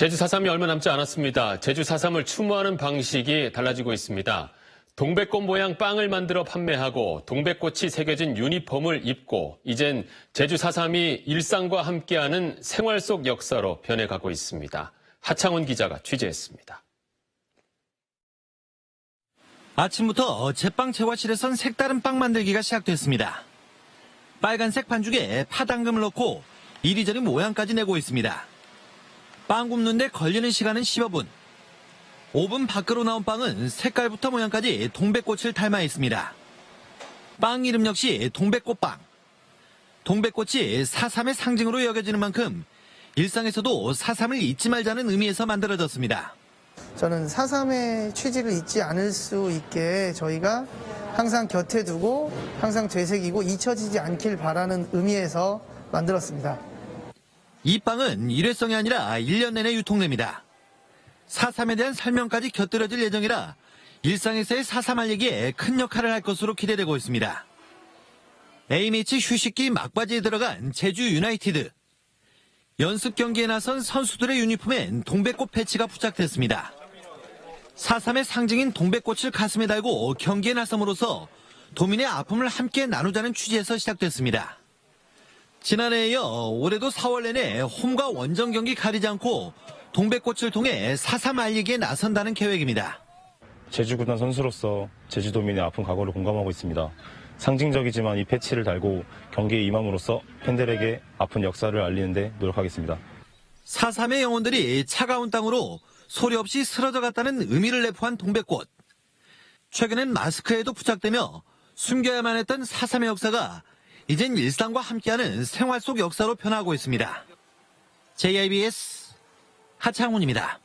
제주 4.3이 얼마 남지 않았습니다. 제주 4.3을 추모하는 방식이 달라지고 있습니다. 동백꽃 모양 빵을 만들어 판매하고 동백꽃이 새겨진 유니폼을 입고 이젠 제주 4.3이 일상과 함께하는 생활 속 역사로 변해가고 있습니다. 하창훈 기자가 취재했습니다. 아침부터 제빵 제과실에선 색다른 빵 만들기가 시작됐습니다. 빨간색 반죽에 파당금을 넣고 이리저리 모양까지 내고 있습니다. 빵 굽는데 걸리는 시간은 15분. 오븐 밖으로 나온 빵은 색깔부터 모양까지 동백꽃을 닮아 있습니다. 빵 이름 역시 동백꽃빵. 동백꽃이 사삼의 상징으로 여겨지는 만큼 일상에서도 사삼을 잊지 말자는 의미에서 만들어졌습니다. 저는 4.3의 취지를 잊지 않을 수 있게 저희가 항상 곁에 두고 항상 되새기고 잊혀지지 않길 바라는 의미에서 만들었습니다. 이 빵은 일회성이 아니라 1년 내내 유통됩니다. 4.3에 대한 설명까지 곁들여질 예정이라 일상에서의 4.3 알리기에 큰 역할을 할 것으로 기대되고 있습니다. A매치 휴식기 막바지에 들어간 제주 유나이티드. 연습 경기에 나선 선수들의 유니폼엔 동백꽃 패치가 부착됐습니다. 4.3의 상징인 동백꽃을 가슴에 달고 경기에 나섬으로써 도민의 아픔을 함께 나누자는 취지에서 시작됐습니다. 지난해에 이어 올해도 4월 내내 홈과 원정 경기 가리지 않고 동백꽃을 통해 4.3 알리기에 나선다는 계획입니다. 제주구단 선수로서 제주도민의 아픈 과거를 공감하고 있습니다. 상징적이지만 이 패치를 달고 경기에 임함으로써 팬들에게 아픈 역사를 알리는데 노력하겠습니다. 4.3의 영혼들이 차가운 땅으로 소리 없이 쓰러져 갔다는 의미를 내포한 동백꽃. 최근엔 마스크에도 부착되며 숨겨야만 했던 4.3의 역사가 이젠 일상과 함께하는 생활 속 역사로 변하고 있습니다. JIBS 하창훈입니다.